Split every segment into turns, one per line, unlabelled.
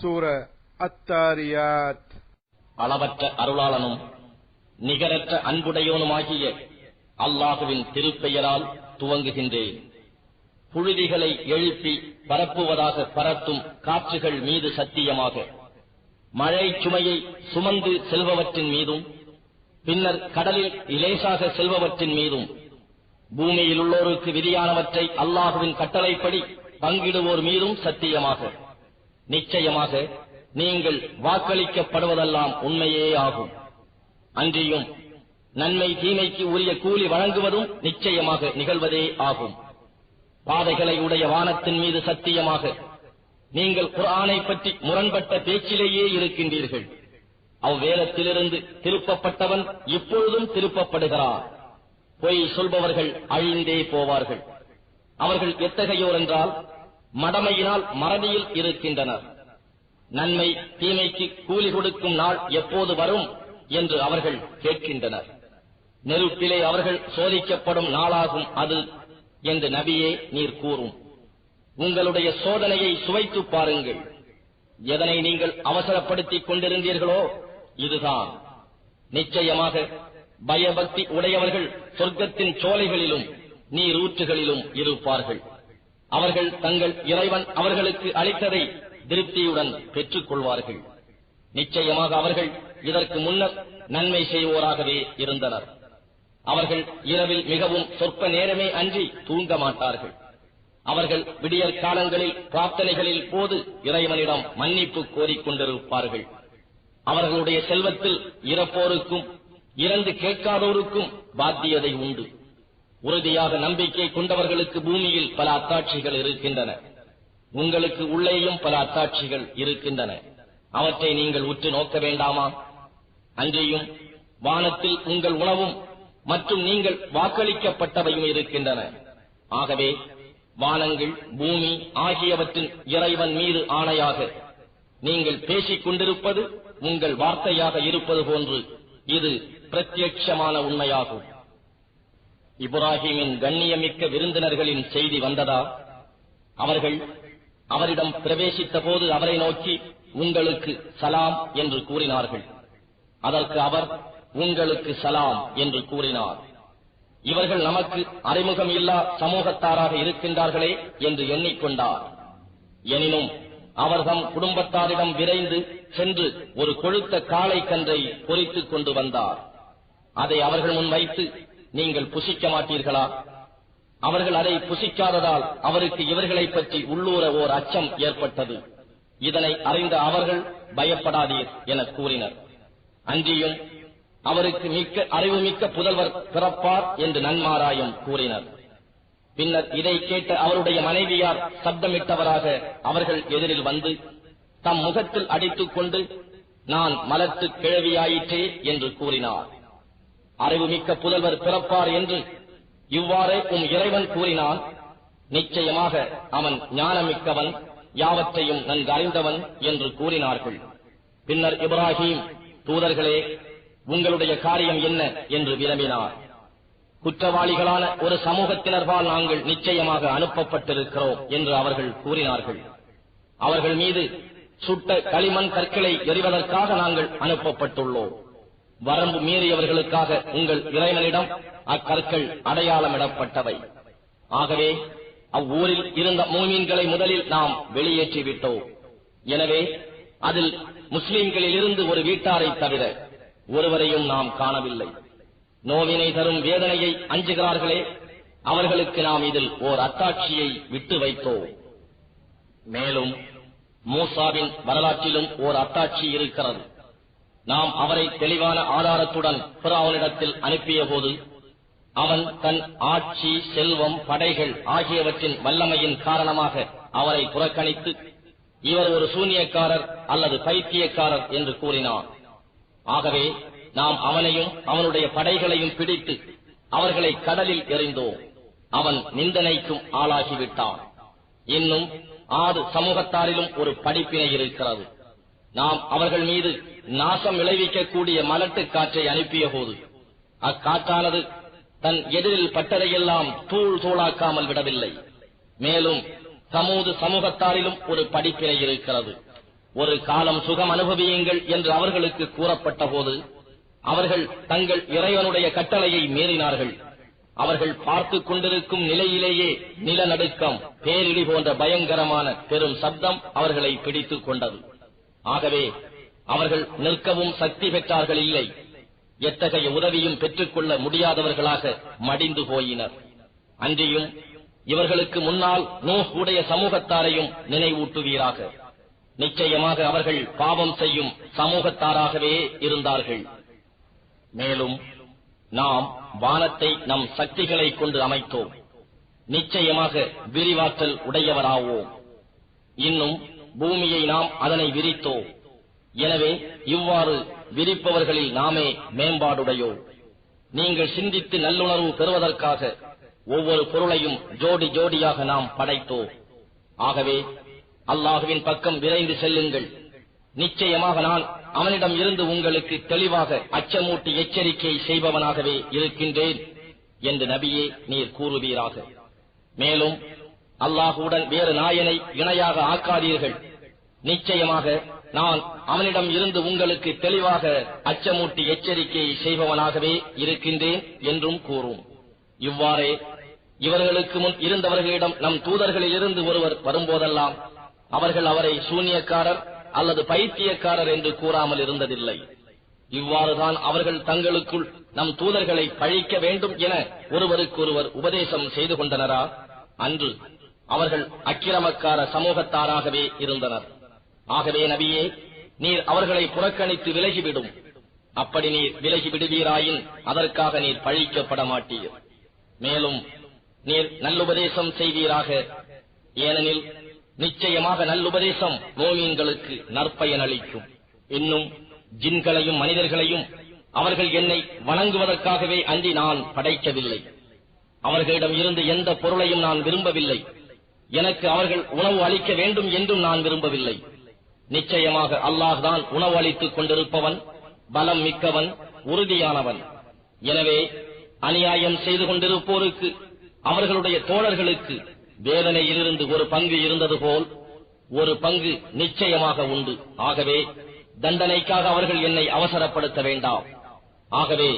சூர அத்தாரியாத்.
அளவற்ற அருளாளனும் நிகரற்ற அன்புடையோனுமாகிய அல்லாஹுவின் திருப்பெயரால் துவங்குகின்றேன். புழுதிகளை எழுப்பி பரப்புவதாக பரத்தும் காற்றுகள் மீது சத்தியமாக மழை சுமையை சுமந்து செல்பவற்றின் மீதும் பின்னர் கடலில் இலேசாக செல்பவற்றின் மீதும் பூமியில் உள்ளோருக்கு விதியானவற்றை அல்லாஹுவின் கட்டளைப்படி பங்கிடுவோர் மீதும் சத்தியமாக. நிச்சயமாக நீங்கள் வாக்களிக்கப்படுவதெல்லாம் உண்மையே ஆகும். அன்றியும் நன்மை தீமைக்கு உரிய கூலி வழங்குவதும் நிச்சயமாக நிகழ்வதே ஆகும். பாதைகளை உடைய வானத்தின் மீது சத்தியமாக நீங்கள் குரானை பற்றி முரண்பட்ட பேச்சிலேயே இருக்கின்றீர்கள். அவ்வேதத்திலிருந்து திருப்பப்பட்டவன் இப்பொழுதும் திருப்பப்படுகிறான் பொய் சொல்பவர்கள் அழிந்தே போவார்கள். அவர்கள் எத்தகையோர் என்றால் மடமையினால் மறதியில் இருக்கின்றனர். நன்மை தீமைக்கு கூலி கொடுக்கும் நாள் எப்போது வரும் என்று அவர்கள் கேட்கின்றனர். நெருப்பிலே அவர்கள் சோதிக்கப்படும் நாளாகும் அது என்று நபியே நீர் கூறும். உங்களுடைய சோதனையை சுவைத்துப் பாருங்கள். எதனை நீங்கள் அவசரப்படுத்திக் கொண்டிருந்தீர்களோ இதுதான். நிச்சயமாக பயபக்தி உடையவர்கள் சொர்க்கத்தின் சோலைகளிலும் நீரூற்றுகளிலும் இருப்பார்கள். அவர்கள் தங்கள் இறைவன் அவர்களுக்கு அளித்ததை திருப்தியுடன் பெற்றுக் கொள்வார்கள் நிச்சயமாக அவர்கள் இதற்கு முன்னர் நன்மை செய்வோராகவே இருந்தனர். அவர்கள் இரவில் மிகவும் சொற்ப நேரமே அன்றி தூங்க மாட்டார்கள். அவர்கள் விடியற் காலங்களில் பிரார்த்தனைகளில் போது இறைவனிடம் மன்னிப்பு கோரிக்கொண்டிருப்பார்கள் அவர்களுடைய செல்வத்தில் இறப்போருக்கும் இறந்து கேட்காதோருக்கும் பாத்தியதை உண்டு. உறுதியாக நம்பிக்கை கொண்டவர்களுக்கு பூமியில் பல அத்தாட்சிகள் இருக்கின்றன. உங்களுக்கு உள்ளேயும் பல அத்தாட்சிகள் இருக்கின்றன. அவற்றை நீங்கள் உற்று நோக்க வேண்டாமா? அன்றியும் வானத்தில் உங்கள் உணவும் மற்றும் நீங்கள் வாக்களிக்கப்பட்டவையும் இருக்கின்றன. ஆகவே வானங்கள் பூமி ஆகியவற்றின் இறைவன் மீது ஆணையாக நீங்கள் பேசிக் கொண்டிருப்பது உங்கள் வார்த்தையாக இருப்பது போன்று இது பிரத்யட்சமான உண்மையாகும். இப்ராஹிமின் கண்ணியமிக்க விருந்தினர்களின் செய்தி வந்ததா? அவர்கள் அவரிடம் பிரவேசித்த போது அவரை நோக்கி உங்களுக்கு சலாம் என்று கூறினார்கள். அதற்கு அவர் உங்களுக்கு சலாம் என்று கூறினார். இவர்கள் நமக்கு அறிமுகம் இல்லா சமூகத்தாராக இருக்கின்றார்களே என்று எண்ணிக்கொண்டார். எனினும் அவர்தம் குடும்பத்தாரிடம் விரைந்து சென்று ஒரு கொழுத்த காளை கன்றை பொறித்துக் கொண்டு வந்தார். அதை அவர்கள் முன் வைத்து நீங்கள் புசிக்க மாட்டீர்களா? அவர்கள் அதை புசிக்காததால் அவருக்கு இவர்களைப் பற்றி உள்ளூர ஓர் அச்சம் ஏற்பட்டது. இதனை அறிந்த அவர்கள் பயப்படாதீர் என கூறினர். அன்றியும் அவருக்கு மிக்க அறிவுமிக்க புதல்வர் பிறப்பார் என்று நன்மாராயம் கூறினர். பின்னர் இதை கேட்ட அவருடைய மனைவியார் சப்தமிட்டவராக அவர்கள் எதிரில் வந்து தம் முகத்தில் அடித்துக் கொண்டு நான் மலத்து கிழவியாயிற்றே என்று கூறினார். அறிவுமிக்க புதல்வர் பிறப்பார் என்று இவ்வாறே உம் இறைவன் கூறினான். நிச்சயமாக அவன் ஞானமிக்கவன் யாவற்றையும் நன்கு அறிந்தவன் என்று கூறினார்கள். பின்னர் இப்ராஹிம் தூதர்களே உங்களுடைய காரியம் என்ன? என்று விரும்பினார் குற்றவாளிகளான ஒரு சமூகத்தினர்பால் நாங்கள் நிச்சயமாக அனுப்பப்பட்டிருக்கிறோம் என்று அவர்கள் கூறினார்கள். அவர்கள் மீது சுட்ட களிமண் கற்களை எறிவதற்காக நாங்கள் அனுப்பப்பட்டுள்ளோம். வரம்பு மீறியவர்களுக்காக உங்கள் இறைவனிடம் அக்கற்கள் அடையாளமிடப்பட்டவை. ஆகவே அவ்வூரில் இருந்த மூமீன்களை முதலில் நாம் வெளியேற்றி விட்டோம் எனவே அதில் முஸ்லிம்களில் இருந்து ஒரு வீட்டாரை தவிர ஒருவரையும் நாம் காணவில்லை. நோவினை தரும் வேதனையை அஞ்சுகிறார்களே அவர்களுக்கு நாம் இதில் ஓர் அத்தாட்சியை விட்டு வைத்தோம். மேலும் மூசாவின் வரலாற்றிலும் ஓர் அத்தாட்சி இருக்கிறது. நாம் அவரை தெளிவான ஆதாரத்துடன் பிராவனிடத்தில் அனுப்பிய போது அவன் தன் ஆட்சி செல்வம் படைகள் ஆகியவற்றின் வல்லமையின் காரணமாக அவரை புறக்கணித்து இவர் ஒரு சூனியக்காரர் அல்லது பைத்தியக்காரர் என்று கூறினார் ஆகவே நாம் அவனையும் அவனுடைய படைகளையும் பிடித்து அவர்களை கடலில் எறிந்தோம். அவன் நிந்தனைக்கும் ஆளாகிவிட்டான். இன்னும் ஆறு சமூகத்தாரிலும் ஒரு படிப்பினை இருக்கிறது. நாம் அவர்கள் மீது நாசம் விளைவிக்கக்கூடிய மலட்டு காற்றை அனுப்பிய போது அக்காற்றானது தன் எதிரில் பட்டதையெல்லாம் தூள் தூளாக்காமல் விடவில்லை. மேலும் சமூது சமூகத்தாரிலும் ஒரு படிப்பினை இருக்கிறது. ஒரு காலம் சுகம் அனுபவியுங்கள் என்று அவர்களுக்கு கூறப்பட்ட போது அவர்கள் தங்கள் இறைவனுடைய கட்டளையை மீறினார்கள். அவர்கள் பார்த்துக் கொண்டிருக்கும் நிலையிலேயே நிலநடுக்கம் பேரிடி போன்ற பயங்கரமான பெரும் சப்தம் அவர்களை பிடித்துக் கொண்டது. ஆகவே அவர்கள் நிற்கவும் சக்தி பெற்றார்கள் இல்லை. எத்தகைய உதவியும் பெற்றுக்கொள்ள முடியாதவர்களாக மடிந்து போயினர். அன்றியும் இவர்களுக்கு முன்னால் நூஹ் உடைய சமூகத்தாரையும் நினைவூட்டுவீராக. நிச்சயமாக அவர்கள் பாவம் செய்யும் சமூகத்தாராகவே இருந்தார்கள். மேலும் நாம் வானத்தை நம் சக்திகளை கொண்டு அமைத்தோம். நிச்சயமாக விரிவாற்றல் உடையவராவோம். இன்னும் பூமியை நாம் அதனை விரித்தோம். எனவே இவ்வாறு விரிப்பவர்களில் நாமே மேம்பாடுடையோ நீங்கள் சிந்தித்து நல்லுணர்வு பெறுவதற்காக ஒவ்வொரு பொருளையும் ஜோடி ஜோடியாக நாம் படைத்தோம். ஆகவே அல்லாஹுவின் பக்கம் விரைந்து செல்லுங்கள். நிச்சயமாக நான் அவனிடம் இருந்து உங்களுக்கு தெளிவாக அச்சமூட்டி எச்சரிக்கை செய்பவனாகவே இருக்கின்றேன் என்று நபியே நீர் கூறுவீராக. மேலும் அல்லாஹுடன் வேறு நாயனை இணையாக ஆக்காதீர்கள். நிச்சயமாக நான் அவனிடம் இருந்து உங்களுக்கு தெளிவாக அச்சமூட்டி எச்சரிக்கை செய்பவனாகவே இருக்கின்றேன் என்றும் கூறும். இவ்வாறே இவர்களுக்கு முன் இருந்தவர்களிடம் நம் தூதர்களில் இருந்து ஒருவர் வரும்போதெல்லாம் அவர்கள் அவரை சூனியக்காரர் அல்லது பைத்தியக்காரர் என்று கூறாமல் இருந்ததில்லை. இவ்வாறுதான் அவர்கள் தங்களுக்குள் நம் தூதர்களை பழிக்க வேண்டும் என ஒருவருக்கொருவர் உபதேசம் செய்து கொண்டனரா? அன்று அவர்கள் அக்கிரமக்கார சமூகத்தாராகவே இருந்தனர். ஆகவே நபியே நீர் அவர்களை புறக்கணித்து விலகிவிடும். அப்படி நீர் விலகி விடுவீராயின் அதற்காக நீர் பழிக்கப்பட மாட்டீர் மேலும் நீர் நல்லுபதேசம் செய்வீராக. ஏனெனில் நிச்சயமாக நல்லுபதேசம் மோமீன்களுக்கு நற்பயன் அளிக்கும். இன்னும் ஜின்களையும் மனிதர்களையும் அவர்கள் என்னை வணங்குவதற்காகவே அன்றி நான் படைக்கவில்லை. அவர்களிடம் இருந்து எந்த பொருளையும் நான் விரும்பவில்லை. எனக்கு அவர்கள் உணவு அளிக்க வேண்டும் என்றும் நான் விரும்பவில்லை. நிச்சயமாக அல்லாஹ் தான் உணவு அளித்துக் கொண்டிருப்பவன் பலம் மிக்கவன் உறுதியானவன். எனவே அநியாயம் செய்து கொண்டிருப்போருக்கு அவர்களுடைய தோழர்களுக்கு வேதனையிலிருந்து ஒரு பங்கு இருந்தது போல் ஒரு பங்கு நிச்சயமாக உண்டு. ஆகவே தண்டனைக்காக அவர்கள் என்னை அவசரப்படுத்த வேண்டாம். ஆகவே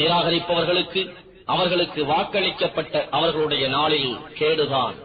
நிராகரிப்பவர்களுக்கு அவர்களுக்கு வாக்களிக்கப்பட்ட அவர்களுடைய நாளில் கேடுதான்.